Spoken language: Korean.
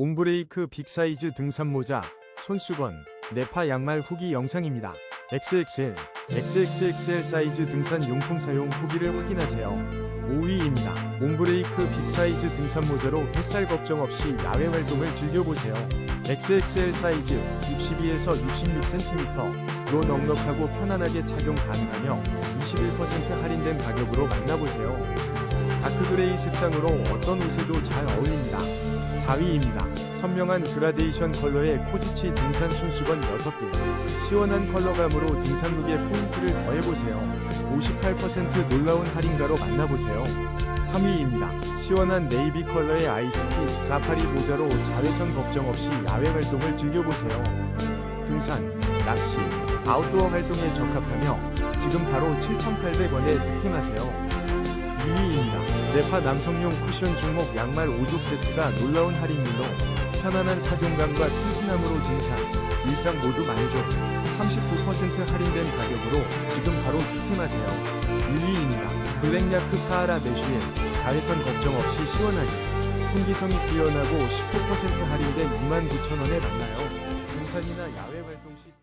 옹브레이크 빅사이즈 등산 모자, 손수건, 네파 양말 후기 영상입니다. XXL, XXXL 사이즈 등산 용품 사용 후기를 확인하세요. 5위입니다. 옹브레이크 빅사이즈 등산 모자로 햇살 걱정 없이 야외 활동을 즐겨보세요. XXL 사이즈 62에서 66cm로 넉넉하고 편안하게 착용 가능하며 21% 할인된 가격으로 만나보세요. 다크그레이 색상으로 어떤 옷에도 잘 어울립니다. 4위입니다. 선명한 그라데이션 컬러의 코지치 등산 손수건 6개. 시원한 컬러감으로 등산룩에 포인트를 더해보세요. 58% 놀라운 할인가로 만나보세요. 3위입니다. 시원한 네이비 컬러의 아이스핏 사파리 모자로 자외선 걱정 없이 야외 활동을 즐겨보세요. 등산, 낚시, 아웃도어 활동에 적합하며 지금 바로 7,800원에 득템하세요. 2위입니다. 네파 남성용 쿠션 중목 양말 5족 세트가 놀라운 할인율로 편안한 착용감과 튼튼함으로 등산, 일상 모두 만족. 39% 할인된 가격으로 지금 바로 득템하세요. 1위입니다. 블랙야크 사하라 메쉬에 자외선 걱정 없이 시원하게 통기성이 뛰어나고 19% 할인된 29,000원에 만나요. 등산이나 야외 활동 시